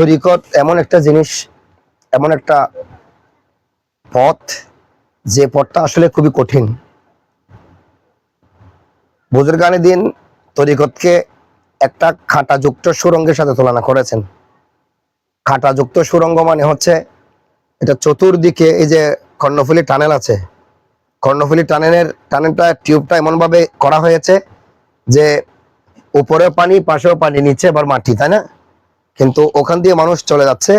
তরিকত এমন একটা জিনিস, এমন একটা পথ যে পথটা আসলে খুবই কঠিন। বুজুর্গানি দিন তরিকতকে একটা খাঁটাযুক্ত সুরঙ্গের সাথে তুলনা করেছেন। খাঁটাযুক্ত সুরঙ্গ মানে হচ্ছে এটা চতুর্দিকে এই যে কর্ণফুলী টানেল আছে। কর্ণফুলী টানেলের, টানেলটা টিউবটা এমনভাবে করা হয়েছে যে উপরেও পানি, পাশেও পানি, নিচে আবার মাটি, তাই না? কিন্তু ওখান দিয়ে মানুষ চলে যাচ্ছে।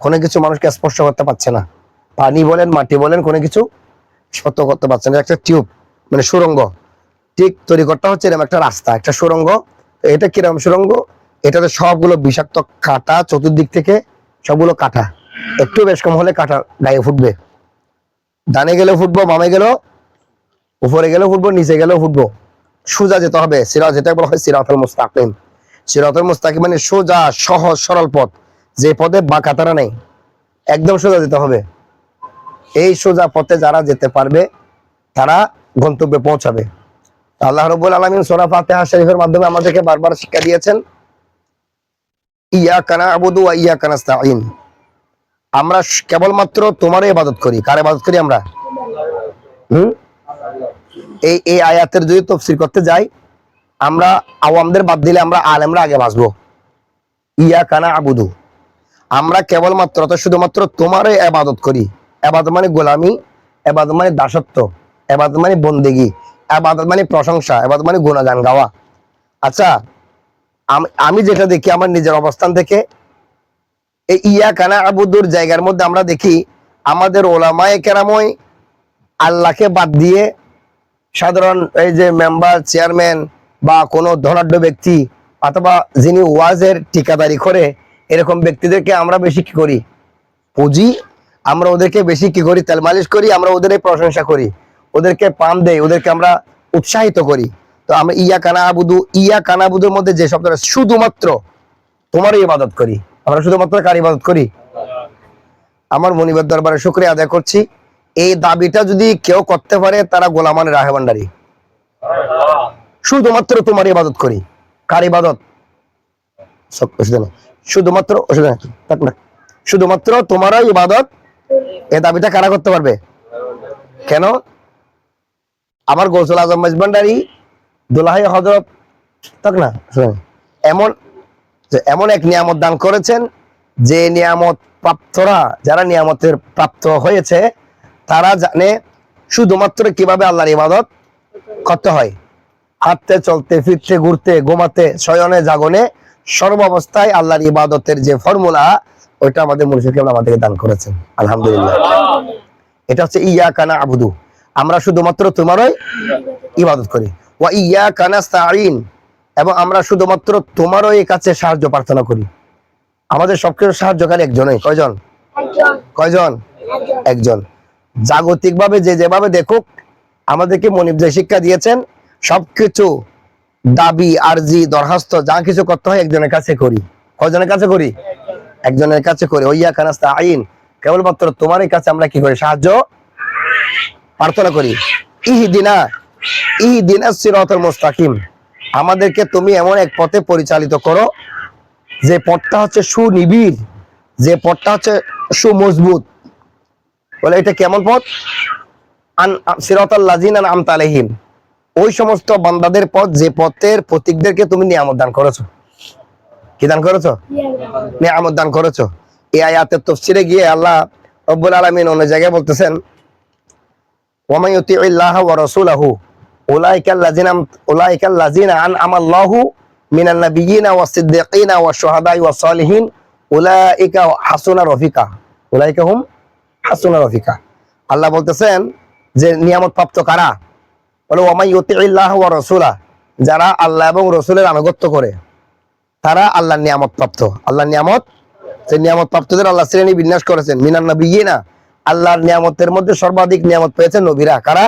কোনো কিছু মানুষকে স্পর্শ করতে পারছে না। পানি বলেন, মাটি বলেন, কোনো কিছু স্পর্শ করতে পারছে না। একটা টিউব মানে সুরঙ্গ। ঠিক তৈরি করতে হচ্ছে এরকম একটা রাস্তা, একটা সুরঙ্গ। এটা কীরকম সুরঙ্গ? এটাতে সবগুলো বিষাক্ত কাটা চতুর্দিক থেকে সবগুলো কাটা। একটু বেশ কম হলে কাটা গায়ে ফুটবে। ডানে গেলেও ফুটবো, বামে গেলেও, উপরে গেলেও ফুটবো, নিচে গেলেও ফুটবো। সোজা যেতে হবে সিরা যেটা বলা হয় সিরাতুল মুস্তাকিম। সিরাতুল মুস্তাকিম মানে সোজা, সহজ, সরল পথ। যে পথে বাঁকা, তারা নেই। একদম সোজা যেতে হবে। এই সোজা পথে যারা যেতে পারবে, তারা গন্তব্যে পৌঁছাবে। আল্লাহ রব্বুল আলমিন সোরা ফাতেহা শরীফের মাধ্যমে আমাদেরকে বারবার শিক্ষা দিয়েছেন ইয়া কানা আবুদু ইয়া কানাস্তাইন আমরা কেবলমাত্র তোমারই ইবাদত করি। কার ইবাদত করি আমরা? হুম? এই এই আয়াতের যদি তফসির করতে যাই আমরা আওয়ামদের বাদ দিলে আমরা আলেমরা আগে বাঁচবো। ইয়া কানা আবুদু আমরা কেবলমাত্র, অর্থাৎ শুধুমাত্র তোমারই আবাদত করি। আবাদত মানে গোলামি আবাদত মানে দাসত্ব আবাদত মানে বন্দেগি আবাদত মানে প্রশংসা আবাদত মানে গুণাগান গাওয়া। আচ্ছা আমি যেটা দেখি আমার নিজের অবস্থান থেকে, এই ইয়া কানা আবুদুর জায়গার মধ্যে আমরা দেখি আমাদের ওলামায়ে কেরাময় আল্লাহকে বাদ দিয়ে সাধারণ এই যে মেম্বার, চেয়ারম্যান বা কোনো ধনাঢ্য ব্যক্তি অথবা যিনি ওয়াজের ঠিকাদারি করে, এরকম ব্যক্তিদেরকে আমরা বেশি কি করি? পুঁজি, আমরা ওদেরকে বেশি কি করি? তেল মালিশ করি, আমরা ওদের প্রশংসা করি। ওদেরকে পাম দেই, ওদেরকে আমরা উৎসাহিত করি। তো আমরা ইয়া কানা আবুদু, ইয়া কানা আবুদুর মধ্যে যে শব্দটা, শুধুমাত্র তোমারই ইবাদত করি। আমরা শুধুমাত্র কার ইবাদত করি? আমার মনিবের দরবারে শুক্রিয়া আদায় করছি। এই দাবিটা যদি কেউ করতে পারে, তারা গোলামানের রাহে ভান্ডারি। শুধুমাত্র তোমার ইবাদত করি। কার ইবাদত? শুধুমাত্র। শুধুমাত্র তোমারই ইবাদত এই দাবিটা কারা করতে পারবে? কেন? আমার গৌসল আজম মেজবান্ডারি, দুলাহাই হজরত থাক না এমন এমন এক নিয়ামত দান করেছেন, যে নিয়ামত প্রাপ্তরা, যারা নিয়ামতের প্রাপ্ত হয়েছে, তারা জানে শুধুমাত্র কীভাবে আল্লাহর ইবাদত করতে হয়। হাঁটতে চলতে ফিরতে ঘুরতে ঘুমাতে শয়নে জাগনে সর্ব অবস্থায় আল্লাহর ইবাদতের যে ফর্মুলা ওইটা আমাদের মুর্শিদ আমাদেরকে দান করেছেন। আলহামদুলিল্লাহ। এটা হচ্ছে ইয়া কানা আবুদু আমরা শুধুমাত্র তোমারই ইবাদত করি। ওয়া ইয়া কানাস্তাইন এবং আমরা শুধুমাত্র তোমারই কাছে সাহায্য প্রার্থনা করি। আমাদের সবকিছু সাহায্যকারী একজনই। কয়জন? কয়জন? একজন। জাগতিকভাবে যে যেভাবে দেখুক আমাদেরকে মনিব যে শিক্ষা দিয়েছেন সবকিছু দাবি, আরজি, দরখাস্ত, যা কিছু করতে হয় একজনের কাছে করি। কয়জনের কাছে করি? একজনের কাছে করি। ওইয়া কানাস্তা আইন কেবলমাত্র তোমারই কাছে আমরা কি করি? সাহায্য প্রার্থনা করি। ইহদিনা ইহদিনা সিরাতাল মুস্তাকিম। আমাদেরকে তুমি এমন এক পথে পরিচালিত করো, যে পথটা হচ্ছে সুনিবিড়, যে পথটা হচ্ছে সুমজবুত। বলে এটা কেমন পথ? আন সিরাতাল লাজিনা আমতা আলাইহিম। ওই সমস্ত বান্দাদের পথ, যে পথের প্রতীকদেরকে তুমি নিয়ামত দান করেছ। কি দান করেছ? নিয়ামত দান করেছ। এই আয়াতের তফসিরে গিয়ে আল্লাহ রব্বুল আলামিন অন্য জায়গায় বলতেছেন ইউতিউল্লাহ ওয়া রাসূলাহু, উলাইকাল লাযিনা উলাইকাল লাযিনা আনআমা আল্লাহু মিনান নাবিয়িনা সিদ্দিকিনা শুহাদাই সালিহিন, উলাইকা হাসুনা রফিকা। উলাইকা হুম হাসুনা রফিকা। আল্লাহ বলতেছেন যে নিয়ামত প্রাপ্ত কারা? বলে রাসূলা যারা আল্লাহ এবং রসুলের আনুগত্য করে, তারা আল্লাহর নিয়ামত প্রাপ্ত। আল্লাহর নিয়ামত সেই নিয়ামত প্রাপ্তদের আল্লাহ শ্রেণি বিন্যাস করেছেন। মিনান নবিয়িনা আল্লাহর নিয়ামতের মধ্যে সর্বাধিক নিয়ামত পেয়েছেন নবীরা। কারা?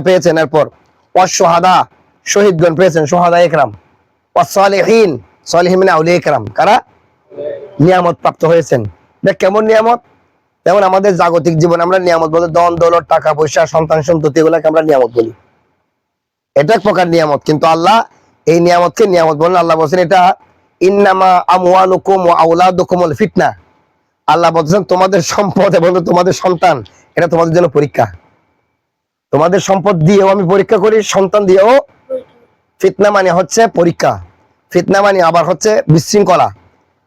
পেয়েছেন এরপর। শহীদগণ পেয়েছেন, শুহাদা একরাম। একরাম। কারা? নিয়ামত প্রাপ্ত হয়েছেন। দেখ, কেমন নিয়ামত? যেমন আমাদের জাগতিক জীবন, আমরা নিয়ামত বলতে দন দৌলত, টাকা, পয়সা, সন্তান, সন্ততি এগুলাকে আমরা নিয়ামত বলি। এটা এক প্রকার নিয়ামত, কিন্তু আল্লাহ এই নিয়ামতকে নিয়ামত বলেন। আল্লাহ বলছেন, এটা ইন্নামা আমওয়ালুকুম ওয়া আওলাদুকুমুল আল্লাহ বলছেন, তোমাদের সম্পদ এবং তোমাদের সন্তান, এটা তোমাদের জন্য পরীক্ষা। তোমাদের সম্পদ দিয়েও আমি পরীক্ষা করি, সন্তান দিয়েও ফিতনা মানে হচ্ছে পরীক্ষা। ফিতনা মানে আবার হচ্ছে বিশৃঙ্খলা।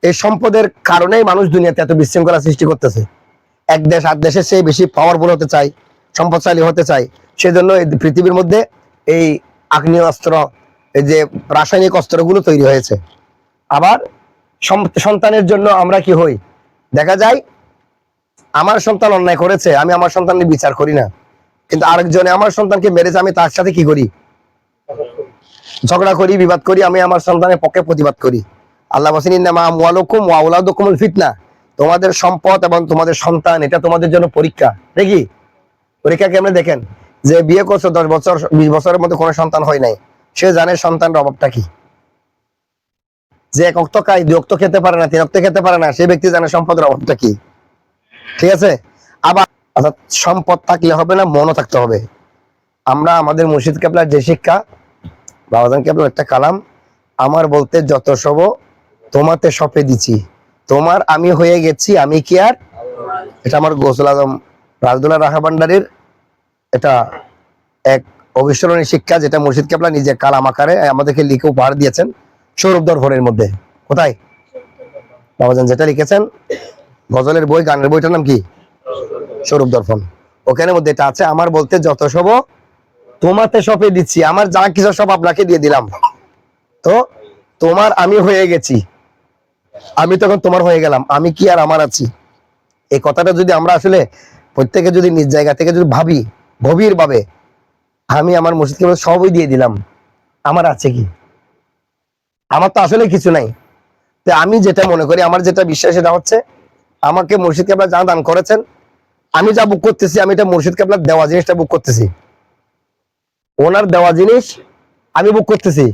এই সম্পদের কারণেই মানুষ দুনিয়াতে এত বিশৃঙ্খলা সৃষ্টি করতেছে। এক দেশ আর দেশের চেয়ে বেশি পাওয়ারফুল হতে চাই সম্পদশালী হতে চাই সেজন্য এই পৃথিবীর মধ্যে এই আগ্নেয় অস্ত্র এই যে রাসায়নিক অস্ত্রগুলো তৈরি হয়েছে। আবার সন্তানের জন্য আমরা কি হই? দেখা যায়, আমার সন্তান অন্যায় করেছে, আমি আমার সন্তানের বিচার করি না। কিন্তু আরেকজনে আমার সন্তানকে মেরেছে, আমি তার সাথে কি করি? ঝগড়া করি, বিবাদ করি, আমি আমার সন্তানের পক্ষে প্রতিবাদ করি। আল্লাহ আওলাদুকুমুল ফিতনা। তোমাদের সম্পদ এবং তোমাদের সন্তান, এটা তোমাদের জন্য পরীক্ষা দেখি পরীক্ষা কেমনে দেখেন? যে বিয়ে করছ দশ বছর, বিশ বছরের মধ্যে কোনো সন্তান হয় নাই। সে জানে সন্তানের অভাবটা কি। যে এক অক্ত খায়, দুই অক্ত খেতে পারে না, তিন অক্ত খেতে পারে না সেই ব্যক্তি জানে সম্পদের অভাবটা কি। ঠিক আছে? আবার অর্থাৎ সম্পদ থাকলে হবে না, মনও থাকতে হবে। আমরা আমাদের মুর্শিদ কেবলার যে শিক্ষা, বাবাজান কেবলার একটা কালাম, আমার বলতে যত সব, তোমাতে সপে দিছি তোমার আমি হয়ে গেছি, আমি কি আর? এটা আমার গোসল আজম রাহা ভান্ডারির এটা এক অবিস্মরণীয় শিক্ষা যেটা মুর্শিদ কেবলা নিজে কালাম আকারে আমাদেরকে লিখে উপহার দিয়েছেন সৌরভ দর্পণের মধ্যে। কোথায়? বাবাজান যেটা লিখেছেন, গজলের বই, গানের বইটার নাম কি? সৌরভ দর্পণ। ওখানে মধ্যে এটা আছে, আমার বলতে যত সব তোমাতে সপে দিচ্ছি, আমার যা কিছু সব আপনাকে দিয়ে দিলাম। তো তোমার আমি হয়ে গেছি। আমি তখন তোমার হয়ে গেলাম, আমি কি আর আমার আছি? এই কথাটা যদি আমরা আসলে প্রত্যেকে যদি নিজ জায়গা থেকে যদি ভাবি গভীর ভাবে আমি আমার মসজিদকে সবই দিয়ে দিলাম, আমার আছে কি? আমার তো আসলে কিছু নাই। তো আমি যেটা মনে করি, আমার যেটা বিশ্বাস, সেটা হচ্ছে আমাকে মুর্শিদকে আপনার যা দান করেছেন, আমি যা বুক করতেছি, আমি এটা মুর্শিদকে আপনার দেওয়া জিনিসটা বুক করতেছি। ওনার দেওয়া জিনিস আমি বুক করতেছি।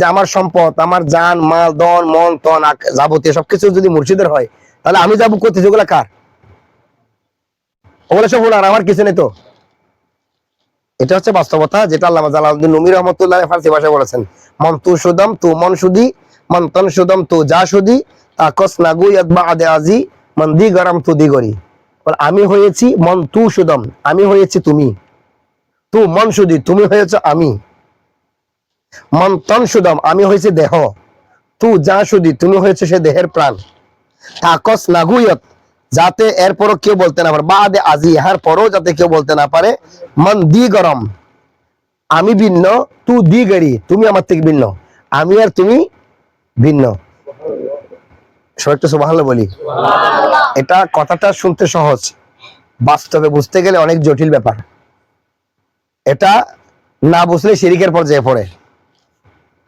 যে আমার সম্পদ, আমার জান, মাল দন মন, তন যাবতীয় সবকিছু যদি মুর্শিদের হয়, তাহলে আমি যা বুক করতেছি ওগুলা কার? ওগুলো সব ওনার, আমার কিছু নেই তো। এটা হচ্ছে বাস্তবতা, যেটা আল্লাহ জালালউদ্দিন নুমি রহমতুল্লাহ ফার্সি ভাষায় বলেছেন, মন তু সুদম তু মন সুদি, মন তন সুদম তু যা সুদি ইয়াদবা আদে আজি, মন দি গরম তু দি গরি। আমি হয়েছি মন তু সুদম, আমি হয়েছি তুমি। তু মন সুদি, তুমি হয়েছে আমি। মন তন সুদম আমি হয়েছে দেহ। তু যা সুদি তুমি হয়েছে সে দেহের প্রাণ। তাকস নাগুয়ত যাতে এরপরও কেউ বলতে না পারে। বা আদে আজি ইহার পরও যাতে কেউ বলতে না পারে। মন দি গরম আমি ভিন্ন তু দি গড়ি তুমি আমার থেকে ভিন্ন। আমি আর তুমি ভিন্ন। সবাই একটু বলি। এটা কথাটা শুনতে সহজ। বাস্তবে বুঝতে গেলে অনেক জটিল ব্যাপার। এটা না বুঝলে শিরিকের পর্যায়ে পড়ে।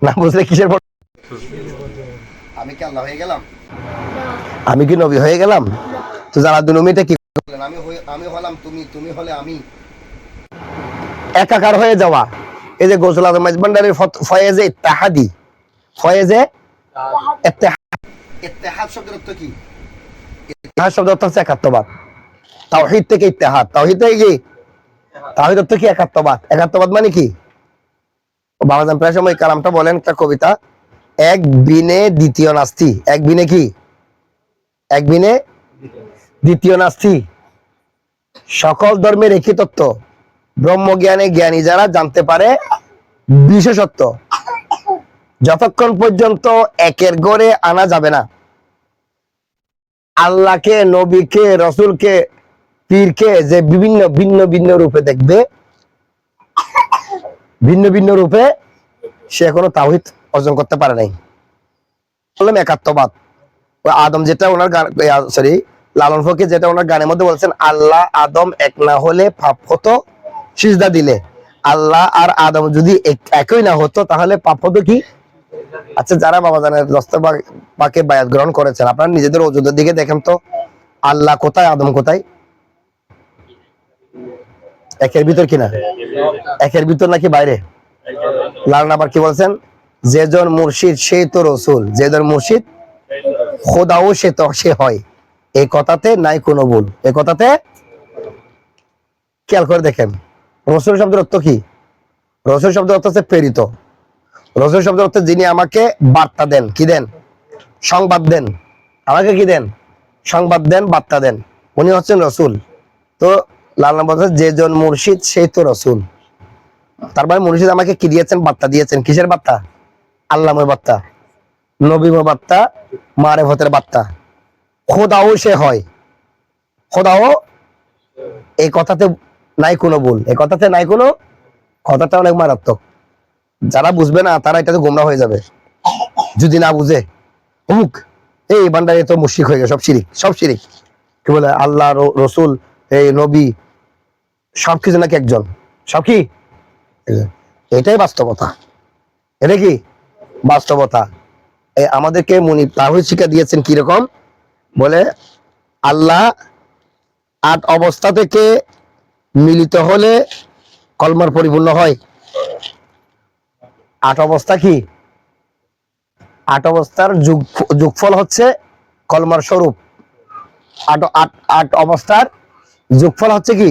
না বুঝলে কিসের পর আমি কি আল্লাহ হয়ে গেলাম? আমি কি নবী হয়ে গেলাম? তো যারা দুনমিটা কি? আমি আমি হলাম তুমি তুমি হলে আমি। একাকার হয়ে যাওয়া। এই যে গোসল আজম মাইজবান্ডারের ফত- ফয়েজে ইত্তাহাদি। ফয়েজে ইত্তেহাদ। শব্দের অর্থ কি? ইত্তেহাদ অর্থ হচ্ছে একাত্মবাদ তাওহীদ থেকে ইত্তেহাদ। তাওহীদ থেকে কি? তাওহীদ অর্থ কি একাত্মবাদ একাত্মবাদ মানে কি? বাবাজান, প্রায় সময় কালামটা বলেন, একটা কবিতা। এক বিনে দ্বিতীয় নাস্তি। এক বিনে কি? এক বিনে দ্বিতীয় নাস্তি। সকল ধর্মের একই তত্ত্ব। ব্রহ্মজ্ঞানে জ্ঞানী যারা জানতে পারে বিশেষত্ব। যতক্ষণ পর্যন্ত একের গড়ে আনা যাবে না। আল্লাহকে, নবীকে, রসুলকে, পীরকে যে বিভিন্ন ভিন্ন ভিন্ন রূপে দেখবে ভিন্ন ভিন্ন রূপে সে এখনও তাওহিদ অর্জন করতে পারে নাই। বললাম একাত্মবাদ। আদম যেটা ওনার গান সরি লালন ফকির যেটা ওনার গানের মধ্যে বলছেন, আল্লাহ আদম এক না হলে পাপ হতো, সিজদা দিলে। আল্লাহ আর আদম যদি এক- একই না হতো, তাহলে পাপ হতো কি? আচ্ছা যারা বাবা জানের দস্তার পাকে বায়াত গ্রহণ করেছেন, আপনারা নিজেদের ওজুদের দিকে দেখেন তো, আল্লাহ কোথায়, আদম কোথায়? একের ভিতর কিনা? একের ভিতর নাকি বাইরে? লালন আবার কি বলছেন? যেজন মুর্শিদ সেই তো রসুল। যেজন মুর্শিদ, খোদাও সে তো, সে হয়। এই কথাতে নাই কোনো ভুল। এই কথাতে খেয়াল করে দেখেন। রসুল শব্দের অর্থ কি? রসুল শব্দের অর্থ হচ্ছে প্রেরিত। রসুল শব্দ অর্থ যিনি আমাকে বার্তা দেন। কি দেন? সংবাদ দেন। আমাকে কি দেন? সংবাদ দেন, বার্তা দেন। উনি হচ্ছেন রসুল। তো লাল বলছে, যে জন মুর্শিদ, সেই তো রসুল। তারপরে মুর্শিদ আমাকে কি দিয়েছেন? বার্তা দিয়েছেন। কিসের বার্তা? আল্লামের বার্তা। নবীময় বার্তা, মারেফতের বার্তা। খোদাও সে হয়। খোদাও এই কথাতে নাই কোনো ভুল। এই কথাতে নাই কোনো, কথাটা অনেক মারাত্মক। যারা বুঝবে না, তারা এটাতে গোমরা হয়ে যাবে। যদি না বুঝে, অমুক, এই বান্ডারে তো মুশিক হয়ে গেছে, সব শিরিক সব শিরিক। কি বলে, আল্লাহ রসুল, এই নবী সবকিছু নাকি একজন? সব কি? এটাই বাস্তবতা। এটা কি? বাস্তবতা। আমাদেরকে মুনি তাহিদ শিক্ষা দিয়েছেন কীরকম? বলে, আল্লাহ আট অবস্থা থেকে মিলিত হলে কলমার পরিপূর্ণ হয়। আট অবস্থা কি? আট অবস্থার যুগ, যুগফল হচ্ছে কলমার স্বরূপ। আট আট আট অবস্থার যুগফল হচ্ছে কি?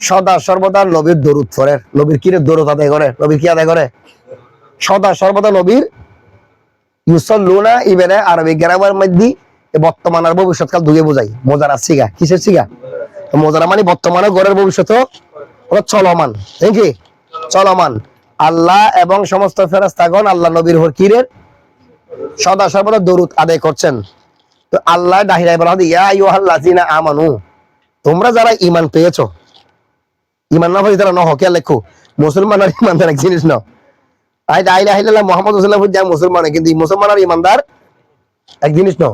সদা সর্বদা নবীর দরুদ ফরে নবীর কিরে দরুদ আদায় করে? নবীর কি আদায় করে? সদা সর্বদা নবীর ইউসল্লুনা ইবেরে আরবি গ্রামার মধ্যে বর্তমান আর ভবিষ্যৎকাল দুগে বোঝাই। মোজারা সিগা কিসের সিগা মোজারা মানে বর্তমানে গড়ের ভবিষ্যৎ চলমান। নাকি? চলমান। আল্লাহ এবং সমস্ত ফেরেস্তাগণ আল্লাহ নবীর হর কিরের সদা সর্বদা দরুদ আদায় করছেন। তো আল্লাহ ডাহিরাই বলা ইয়া আইয়ুহাল্লাযিনা আমানু। তোমরা যারা ঈমান পেয়েছ ঈমান না হয়ে তারা ন হকে লেখো? মুসলমান আর ঈমানদার এক জিনিস না? আই লা ইলাহা ইল্লাল্লাহ মুহাম্মাদুর রাসূলুল্লাহ যা মুসলমান কিন্তু এই মুসলমান আর ঈমানদার এক জিনিস ন?